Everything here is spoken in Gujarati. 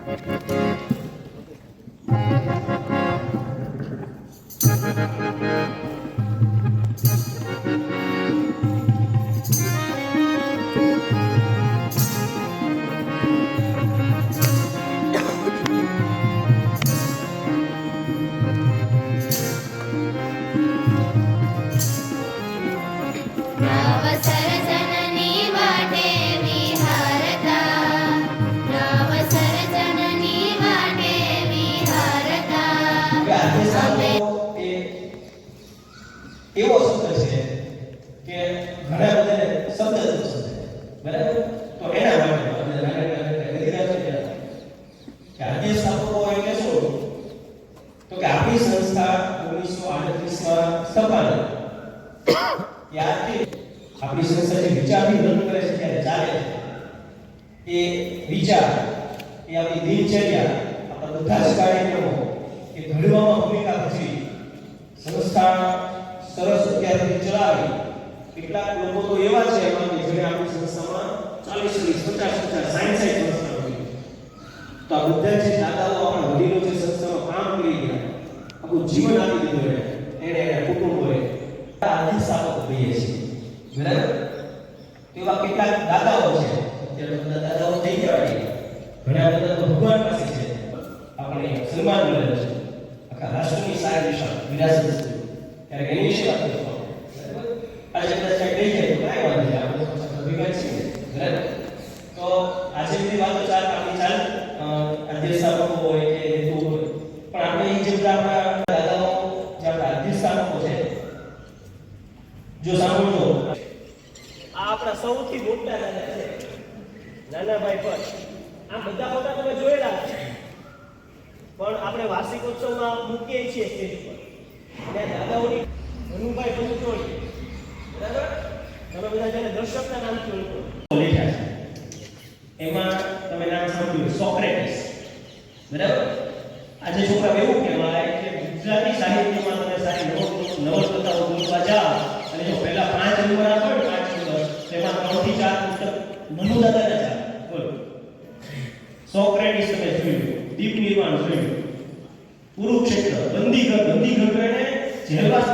Thank you. એવો શબ્દ છે કે ઘણા બધાને શબ્દ બરાબર? તો એના માટે આજે સ્થાપકો એટલે શું તો કે આપણી સંસ્થા ઓગણીસો આડત્રીસમાં સ્થપાઈ ત્યારથી આપણી સંસ્થા જે વિચારની રન કરે છે ત્યારે ચાલે છે. એ વિચાર, એ આપણી દિનચર્યા, આપણા બધા જ કાર્યક્રમો એ ઘડવામાં ભૂમિકા ભજવી સંસ્થા સરસ અત્યારે ચલાવી. કેટલાક લોકો તો એવા છે એમાં જેણે આપણી સંસ્થામાં ચાલીસ ચાલીસ પચાસ પચાસ સાઈઠ સાઈઠ વર્ષના હોય. તો આ બધા જે દાદાઓ આપણા વડીલો જે સંસ્થામાં કામ કરી ગયા આખું જીવન આપી દીધું એને એને કુટુંબોએ આધી સ્થાપક થઈએ છીએ. બરાબર? એવા કેટલાક દાદાઓ છે, અત્યારે બધા દાદાઓ થઈ ગયા. ઘણા બધા તો ભગવાન પાસે છે આપણે સન્માન મળેલું છે. આખા રાષ્ટ્રની સારી દિશા, વિરાસત જે સાંભળજો. આ આપણા સૌથી મોટા દાદા છે, નાનાભાઈ પર આ બધા બધા તમે જોયેલા છે. પણ આપણે વાર્ષિક ઉત્સવમાં મૂકીએ છીએ સ્ટેજ પર અને દાદાઓની મનુભાઈ પંચોળી બરાબર બધા દર્શકના નામથી ઓળખો લખ્યા છે. એમાં તમે નામ સાંભળ્યું સોક્રેટિસ. બરાબર? આજે છોકરા એવું કહેવાય કે ગુજરાતી સાહિત્યમાં તમે સારી નવલ નવલકથાઓ બોલવા જાઓ અને જો પહેલા પાંચ નંબર આપો ને પાંચ નંબર તેમાં ત્રણથી ચાર પુસ્તક મનુ દાદાના ચાર બોલો. સોક્રેટિસ તમે જોયું દીપ નિર્માણ જોયું કુરુક્ષેત્ર બંદીગઢ બંદીગઢ એને જેલવાસ